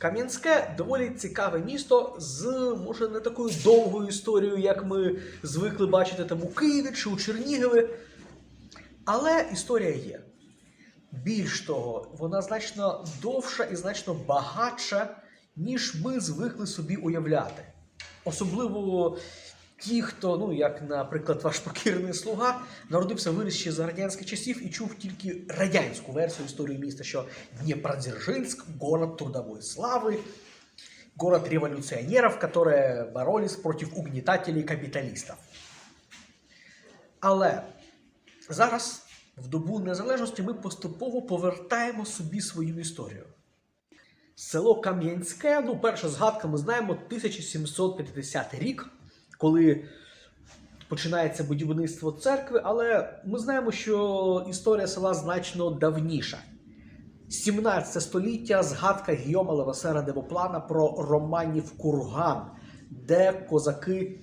Кам'янське доволі цікаве місто з може не такою довгою історією, як ми звикли бачити там у Києві чи у Чернігові. Але історія є. Більш того, вона значно довша і значно багатша, ніж ми звикли собі уявляти. Особливо ті, хто, ну як, наприклад, ваш покірний слуга, народився виріс ще за радянських часів і чув тільки радянську версію історії міста, що Днепродзержинск – город трудовой слави, город революционеров, которые боролись против угнетателей капіталістів. Але зараз, в добу незалежності, ми поступово повертаємо собі свою історію. Село Кам'янське, ну, перша згадка, ми знаємо 1750 рік, коли починається будівництво церкви, але ми знаємо, що історія села значно давніша. 17 століття згадка Гійома Левасера Девоплана про Романів Курган, де козаки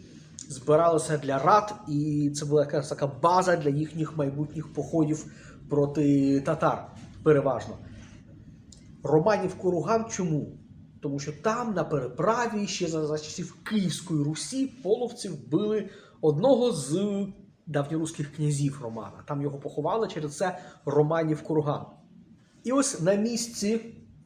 збиралися для рад, і це була якась така база для їхніх майбутніх походів проти татар, переважно. Романів Курган чому? Тому що там, на переправі, ще за, за часів Київської Русі, половці вбили одного з давньоруських князів Романа. Там його поховали через це Романів Курган. І ось на місці,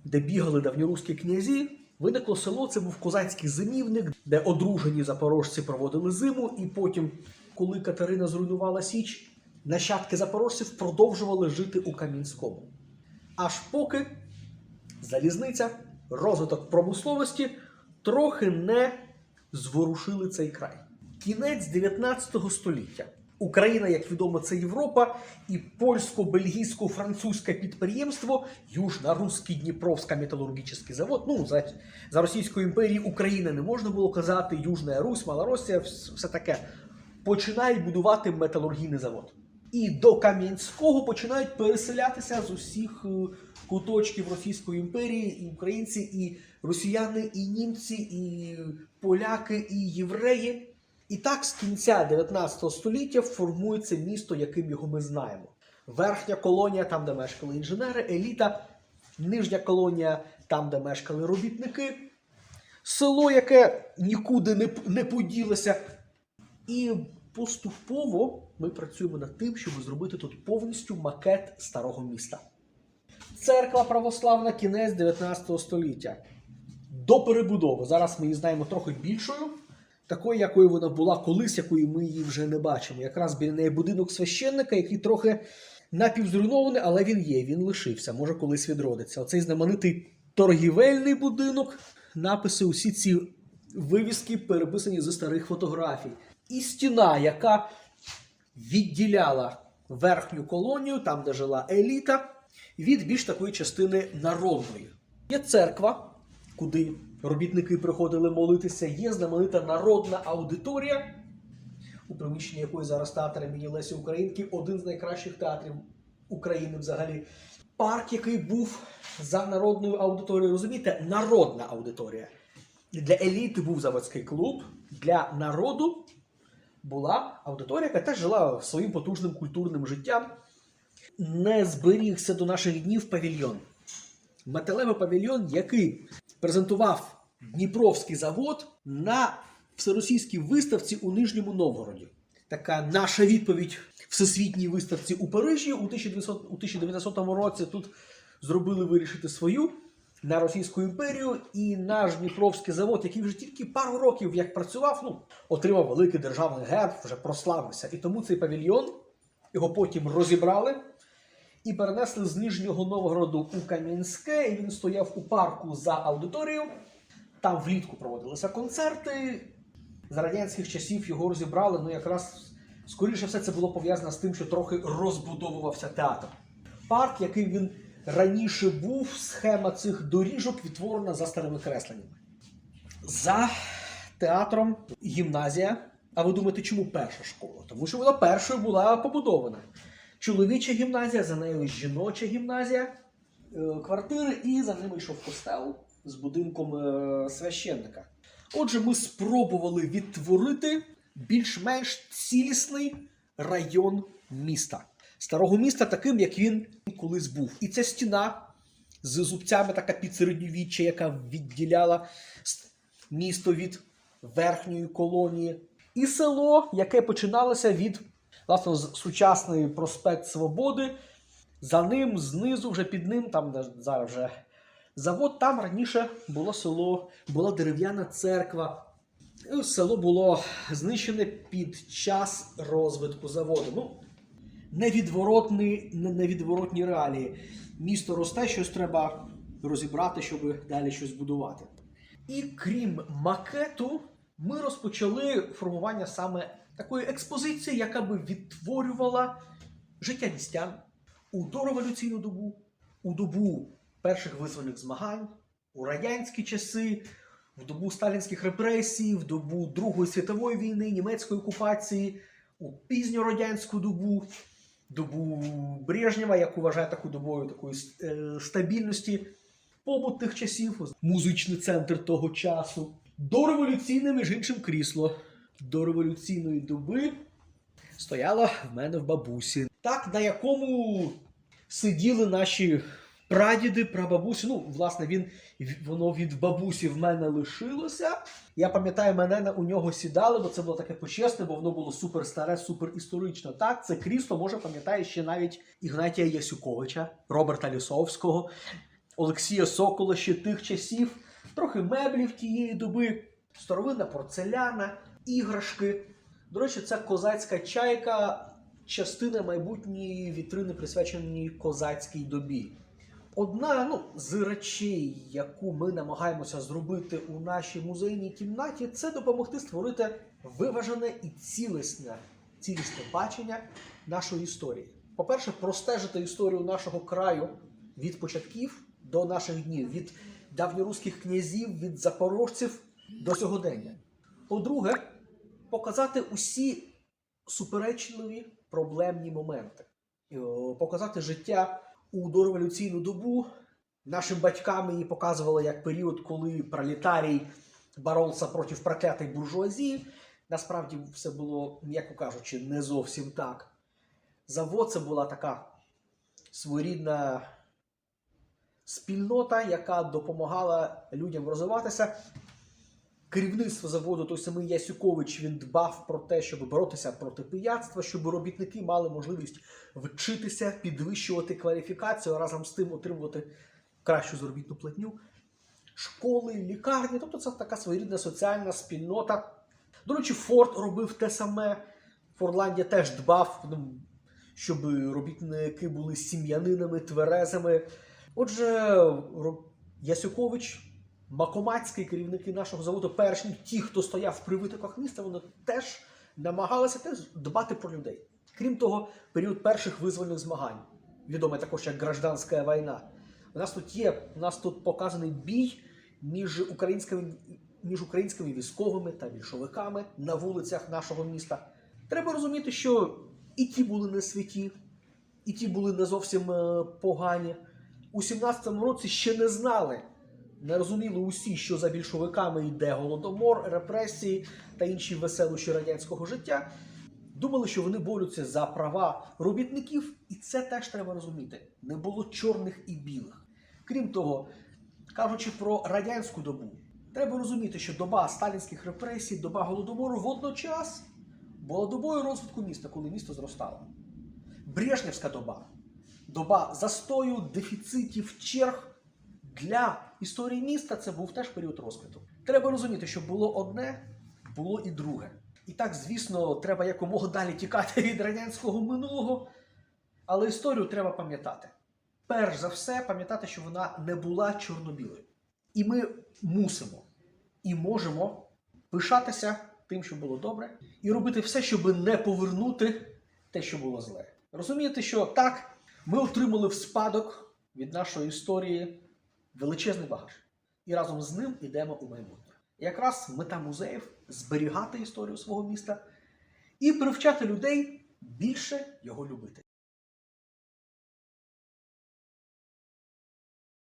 де бігали давньоруські князі, виникло село. Це був козацький зимівник, де одружені запорожці проводили зиму, і потім, коли Катерина зруйнувала Січ, нащадки запорожців продовжували жити у Кам'янському. Аж поки залізниця, розвиток промисловості трохи не зворушили цей край. Кінець 19 століття. Україна, як відомо, це Європа, і польсько-бельгійсько-французьке підприємство Южно-Руський Дніпровський металургічний завод. Ну, за, за Російської імперії України не можна було казати Южна Русь, Малоросія, вс- все таке. Починають будувати металургійний завод. І до Кам'янського починають переселятися з усіх е, куточків Російської імперії, і українці, і росіяни, і німці, і поляки, і євреї. І так з кінця 19 століття формується місто, яким його ми знаємо. Верхня колонія, там, де мешкали інженери, еліта, нижня колонія, там, де мешкали робітники, село, яке нікуди не, не поділося. І поступово ми працюємо над тим, щоб зробити тут повністю макет старого міста. Церква православна, кінець 19 століття. До перебудови. Зараз ми її знаємо трохи більшою, такою, якою вона була колись, якою ми її вже не бачимо. Якраз біля неї будинок священника, який трохи напівзруйнований, але він є, він лишився, може колись відродиться. Оцей знаменитий торгівельний будинок, написи, усі ці вивіски переписані зі старих фотографій. І стіна, яка відділяла верхню колонію, там, де жила еліта, від більш такої частини народної. Є церква, куди робітники приходили молитися, є знаменита народна аудиторія, у приміщенні якої зараз театр імені Лесі Українки, один з найкращих театрів України взагалі. Парк, який був за народною аудиторією, розумієте, народна аудиторія. Для еліти був заводський клуб, для народу була аудиторія, яка теж жила своїм потужним культурним життям. Не зберігся до наших днів павільйон. Металевий павільйон, який презентував Дніпровський завод на всеросійській виставці у Нижньому Новгороді. Така наша відповідь всесвітній виставці у Парижі у 1900, у 1900 році. Тут зробили вирішити свою на Російську імперію, і наш Дніпровський завод, який вже тільки пару років як працював, ну, отримав великий державний герб, вже прославився. І тому цей павільйон його потім розібрали і перенесли з Нижнього Новгороду у Кам'янське. І він стояв у парку за аудиторією. Там влітку проводилися концерти. За радянських часів його розібрали. Ну, якраз скоріше все це було пов'язано з тим, що трохи розбудовувався театр. Парк, який він раніше був, схема цих доріжок відтворена за старими кресленнями. За театром гімназія. А ви думаєте, чому перша школа? Тому що вона першою була побудована. Чоловіча гімназія, за нею жіноча гімназія, е, квартири, і за ними йшов костел з будинком е, священника. Отже, ми спробували відтворити більш-менш цілісний район міста. Старого міста таким, як він колись був. І ця стіна з зубцями така під середньовіччя, яка відділяла місто від верхньої колонії. І село, яке починалося від власне з сучасний проспект Свободи. За ним, знизу, вже під ним, там де зараз вже завод, там раніше було село, була дерев'яна церква. Село було знищене під час розвитку заводу. Ну, невідворотні, не- невідворотні реалії. Місто росте, щось треба розібрати, щоб далі щось будувати. І крім макету, ми розпочали формування саме такої експозиції, яка би відтворювала життя містян у дореволюційну добу, у добу перших визвольних змагань, у радянські часи, в добу сталінських репресій, в добу Другої світової війни, німецької окупації, у пізньорадянську добу, добу Брежнєва, яку вважає таку добою такої е, стабільності, побут тих часів, музичний центр того часу, дореволюційне, між іншим, крісло дореволюційної доби стояло в мене в бабусі. Так, на якому сиділи наші прадіди, прабабусі. Ну, власне, він воно від бабусі в мене лишилося. Я пам'ятаю, мене на- у нього сідали, бо це було таке почесне, бо воно було супер старе, супер історично. Так, це крісло, може, пам'ятає ще навіть Ігнатія Ясюковича, Роберта Лісовського, Олексія Сокола ще тих часів, трохи меблів тієї доби, старовинна порцеляна, іграшки. До речі, це козацька чайка, частина майбутньої вітрини, присвяченої козацькій добі. Одна ну, з речей, яку ми намагаємося зробити у нашій музейній кімнаті, це допомогти створити виважене і цілісне, цілісне бачення нашої історії. По-перше, простежити історію нашого краю від початків до наших днів, від давньоруських князів, від запорожців до сьогодення. По-друге, показати усі суперечливі проблемні моменти, показати життя у дореволюційну добу. Нашим батькам її показували як період, коли пролетарій боровся проти проклятої буржуазії. Насправді все було, м'яко кажучи, не зовсім так. Завод це була така своєрідна спільнота, яка допомагала людям розвиватися. Керівництво заводу, той самий Ясюкович, він дбав про те, щоб боротися проти пияцтва, щоб робітники мали можливість вчитися, підвищувати кваліфікацію, разом з тим отримувати кращу заробітну платню. Школи, лікарні, тобто це така своєрідна соціальна спільнота. До речі, Форд робив те саме. Фордландія теж дбав, ну, щоб робітники були сім'янинами, тверезими. Отже, Ясюкович, Макомацький, керівники нашого заводу, перші, ті, хто стояв при витоках міста, вони теж намагалися теж дбати про людей. Крім того, період перших визвольних змагань, відомий також як гражданська війна. У нас тут є, у нас тут показаний бій між українськими, між українськими військовими та більшовиками на вулицях нашого міста. Треба розуміти, що і ті були не святі, і ті були не зовсім е, погані. У 17-му році ще не знали, не розуміли усі, що за більшовиками йде голодомор, репресії та інші веселощі радянського життя. Думали, що вони борються за права робітників, і це теж треба розуміти. Не було чорних і білих. Крім того, кажучи про радянську добу, треба розуміти, що доба сталінських репресій, доба голодомору водночас була добою розвитку міста, коли місто зростало. Брежнівська доба, доба застою, дефіцитів, черг для історії міста це був теж період розквіту. Треба розуміти, що було одне, було і друге. І так, звісно, треба якомога далі тікати від радянського минулого, але історію треба пам'ятати. Перш за все, пам'ятати, що вона не була чорно-білою. І ми мусимо і можемо пишатися тим, що було добре, і робити все, щоб не повернути те, що було зле. Розумієте, що так, ми отримали в спадок від нашої історії величезний багаж. І разом з ним йдемо у майбутнє. Якраз мета музеїв зберігати історію свого міста і привчати людей більше його любити.